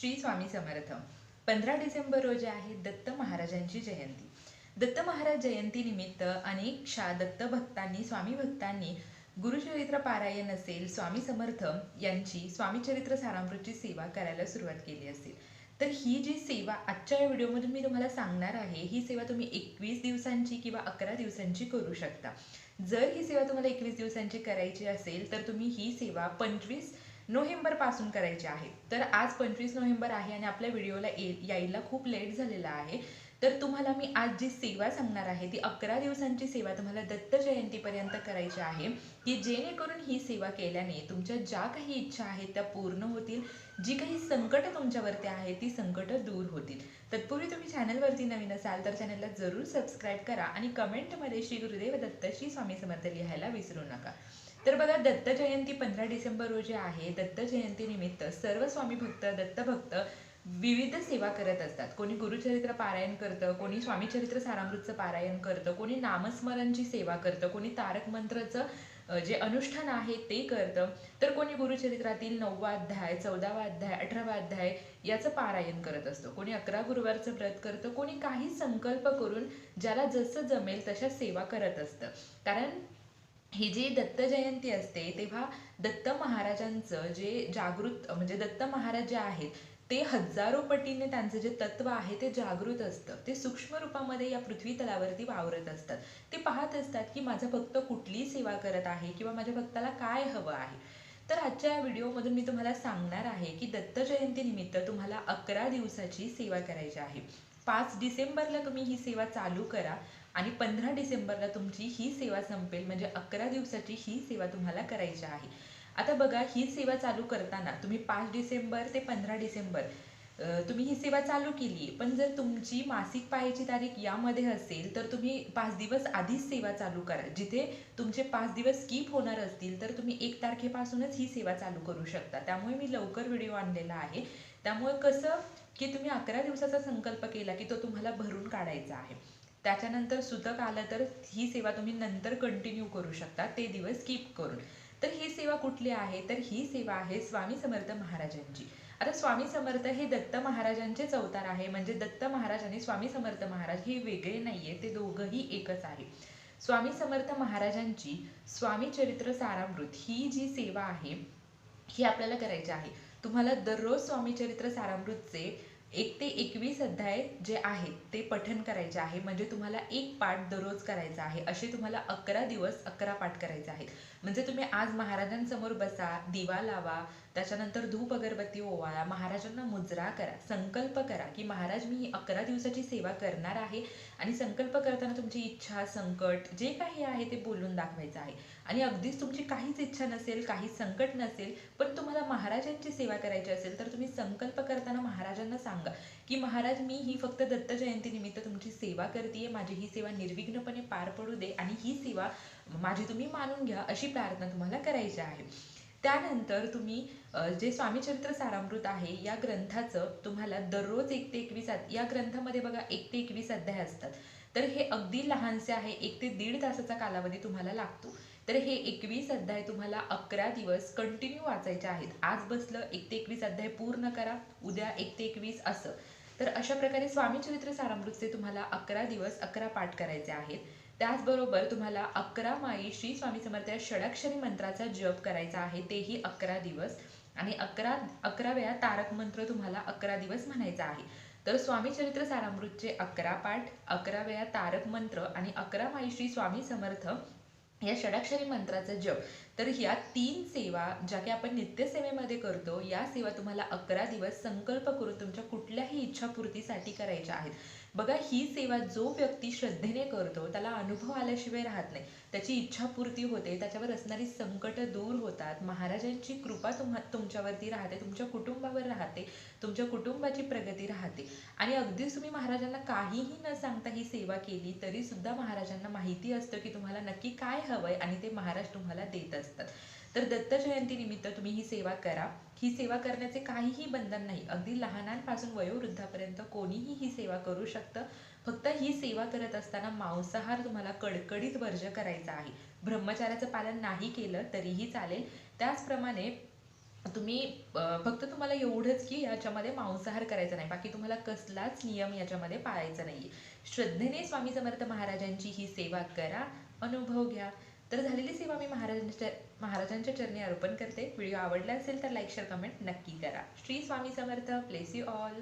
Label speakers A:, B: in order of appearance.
A: श्री स्वामी समर्थ पंधरा डिसेंबर रोजी आहे दत्त महाराजांची जयंती. दत्त महाराज जयंती निमित्त अनेक शा दत्त भक्तांनी स्वामी भक्तांनी गुरुचरित्र पारायण असेल स्वामी समर्थ यांची स्वामी चरित्र सारामृतची सेवा करायला सुरुवात केली असेल. तर ही जी सेवा आजच्या या व्हिडिओमधून मी तुम्हाला सांगणार आहे ही सेवा तुम्ही एकवीस दिवसांची किंवा अकरा दिवसांची करू शकता. जर ही सेवा तुम्हाला एकवीस दिवसांची करायची असेल तर तुम्ही ही सेवा पंचवीस नोव्हेंबरपासून आहेत आहे. तर आज पंचवीस नोव्हेंबर आहे आणि आपल्या व्हिडिओला येईल यायला खूप लेट झालेला आहे. तर तुम्हाला मी आज जी सेवा सांगणार आहे ती अकरा दिवसांची सेवा तुम्हाला दत्त जयंतीपर्यंत करायची आहे की जेणेकरून ही सेवा केल्याने तुमच्या ज्या काही इच्छा आहेत त्या पूर्ण होतील जी काही संकट तुमच्यावरती आहेत ती संकट दूर होतील. तत्पूर्वी तुम्ही चॅनलवरती नवीन असाल तर चॅनलला जरूर सबस्क्राईब करा आणि कमेंटमध्ये श्री गुरुदेव दत्त श्री स्वामी समर्थ लिहायला विसरू नका. तर बघा दत्त जयंती पंधरा डिसेंबर रोजी आहे. दत्त जयंती निमित्त सर्व स्वामी भक्त दत्त भक्त विविध सेवा करत असतात. कोणी गुरुचरित्र पारायण करतं कोणी स्वामी चरित्र सारामृतचं पारायण करतं कोणी नामस्मरणची सेवा करतं कोणी तारक मंत्रचं जे अनुष्ठान आहे ते करतं. तर कोणी गुरुचरित्रातील नववा अध्याय चौदावा अध्याय अठरावा अध्याय याचं पारायण करत असतो. कोणी अकरा गुरुवारचं व्रत करतं कोणी काही संकल्प करून ज्याला जसं जमेल तशा सेवा करत असतं. कारण ही जी दत्त जयंती असते तेव्हा दत्त महाराजांचं जे जागृत म्हणजे दत्त महाराज जे आहेत ते हजारो पटीने त्यांचं जे तत्व आहे ते जागृत असतं. ते सूक्ष्म रूपामध्ये या पृथ्वी तलावरती वावरत असतात. ते पाहत असतात की माझा भक्त कुठली सेवा करत आहे किंवा माझ्या भक्ताला काय हवं आहे. तर आजच्या या व्हिडिओमधून मी तुम्हाला सांगणार आहे की दत्त जयंती निमित्त तुम्हाला अकरा दिवसाची सेवा करायची आहे. पाच डिसेंबरला तुम्ही ही सेवा चालू करा आणि पंधरा डिसेंबरला तुमची ही सेवा संपेल. म्हणजे अकरा दिवसाची ही सेवा तुम्हाला करायची आहे. आता बघा ही सेवा चालू करताना तुम्ही पाच डिसेंबर ते पंधरा डिसेंबर तुम्ही ही सेवा चालू केली पण जर तुमची मासिक पायाची तारीख यामध्ये असेल तर तुम्ही पाच दिवस आधीच सेवा चालू करा. जिथे तुमचे पाच दिवस स्किप होणार असतील तर तुम्ही एक तारखेपासूनच ही सेवा चालू करू शकता. त्यामुळे मी लवकर व्हिडिओ आणलेला आहे. त्यामुळे कसं की तुम्ही अकरा दिवसाचा संकल्प केला की तो तुम्हाला भरून काढायचा आहे. त्याच्यानंतर सुतक आलं तर ही सेवा तुम्ही नंतर कंटिन्यू करू शकता ते दिवस स्किप करून. तर ही सेवा कुठली आहे? तर ही सेवा आहे स्वामी समर्थ महाराजांची. आता स्वामी समर्थ हे दत्त महाराजांचेच अवतार आहे. म्हणजे दत्त महाराज आणि स्वामी समर्थ महाराज हे वेगळे नाहीये. ते दोघंही एकच आहे. स्वामी समर्थ महाराजांची स्वामी चरित्र सारामृत ही जी सेवा आहे ही आपल्याला करायची आहे. तुम्हाला दररोज स्वामी चरित्र सारामृतचे एक ते एकवीस अध्याय जे आहेत ते पठन करायचे आहे. म्हणजे तुम्हाला एक पाठ दररोज करायचा आहे. असे तुम्हाला अकरा दिवस अकरा पाठ करायचे आहेत. म्हणजे तुम्ही आज महाराजांसमोर बसा दिवा लावा त्याच्यानंतर धूप अगरबत्ती ओवाळा महाराजांना मुजरा करा संकल्प करा की महाराज मी ही अकरा दिवसाची सेवा करणार आहे आणि संकल्प करताना तुमची इच्छा संकट जे काही आहे ते बोलून दाखवायचं आहे. आणि अगदीच तुमची काहीच इच्छा नसेल काहीच संकट नसेल पण तुम्हाला महाराजांची सेवा करायची असेल तर तुम्ही संकल्प करताना महाराजांना सांगा की महाराज मी ही फक्त दत्त जयंतीनिमित्त तुमची सेवा करते माझी ही सेवा निर्विघ्नपणे पार पडू दे आणि ही सेवा माझी तुम्ही मानून घ्या अशी प्रार्थना तुम्हाला करायची आहे. त्यानंतर तुम्ही जे स्वामीचरित्र सारामृत आहे या ग्रंथाचं तुम्हाला दररोज एक ते एकवीस या ग्रंथामध्ये बघा एक ते एकवीस अध्याय असतात. तर हे अगदी लहानसे आहे एक ते दीड तासाचा कालावधी तुम्हाला लागतो. तर हे एकवीस अध्याय तुम्हाला अकरा दिवस कंटिन्यू वाचायचे आहेत. आज बसलं एक ते एकवीस अध्याय पूर्ण करा उद्या एक ते एकवीस असं. तर अशा प्रकारे स्वामीचरित्र सारामृतचे तुम्हाला अकरा दिवस अकरा पाठ करायचे आहेत. त्याचबरोबर तुम्हाला अकरा माई श्री स्वामी समर्थ षडाक्षरी मंत्राचा जप करायचा आहे तेही अकरा दिवस. आणि अकरा अकरा वेळा तारक मंत्र तुम्हाला अकरा दिवस म्हणायचा आहे. तर स्वामी चरित्र सारामृतचे अकरा पाठ अकरा वेळा तारक मंत्र आणि अकरा माई श्री स्वामी समर्थ या षडाक्षरी मंत्राचा जप. तर ह्या तीन सेवा ज्या की आपण नित्यसेवेमध्ये करतो या सेवा तुम्हाला अकरा दिवस संकल्प करून तुमच्या कुठल्याही इच्छापूर्तीसाठी करायच्या आहेत. बघा ही सेवा जो व्यक्ती श्रद्धेने करतो त्याला अनुभव आल्याशिवाय राहत नाही. त्याची इच्छापूर्ती होते त्याच्यावर असणारी संकट दूर होतात. महाराजांची कृपा तुम्हा तुमच्यावरती राहते तुमच्या कुटुंबावर राहते तुमच्या कुटुंबाची प्रगती राहते. आणि अगदीच तुम्ही महाराजांना काहीही न सांगता ही सेवा केली तरी सुद्धा महाराजांना माहिती असतं की तुम्हाला नक्की काय हवंय आणि ते महाराज तुम्हाला देत असतात. तर दत्त जयंती निमित्त तुम्ही ही सेवा करा. ही सेवा करण्याचे काहीही बंधन नाही. अगदी लहानांपासून वयोवृद्धापर्यंत कोणीही ही सेवा करू शकतं. फक्त ही सेवा करत असताना मांसाहार तुम्हाला कडकडीत वर्ज करायचा आहे. ब्रह्मचार्याचं पालन नाही केलं तरीही चालेल. त्याचप्रमाणे तुम्ही फक्त तुम्हाला एवढंच की याच्यामध्ये मांसाहार करायचा नाही. बाकी तुम्हाला कसलाच नियम याच्यामध्ये पाळायचा नाही श्रद्धेने स्वामी समर्थ महाराजांची ही सेवा करा अनुभव घ्या. तर झालेली सेवा मी महाराजांच्या महाराजांच्या चरणी अर्पण करते. व्हिडिओ आवडला असेल तर लाईक शेअर कमेंट नक्की करा. Shri Swami Samarth. Bless you all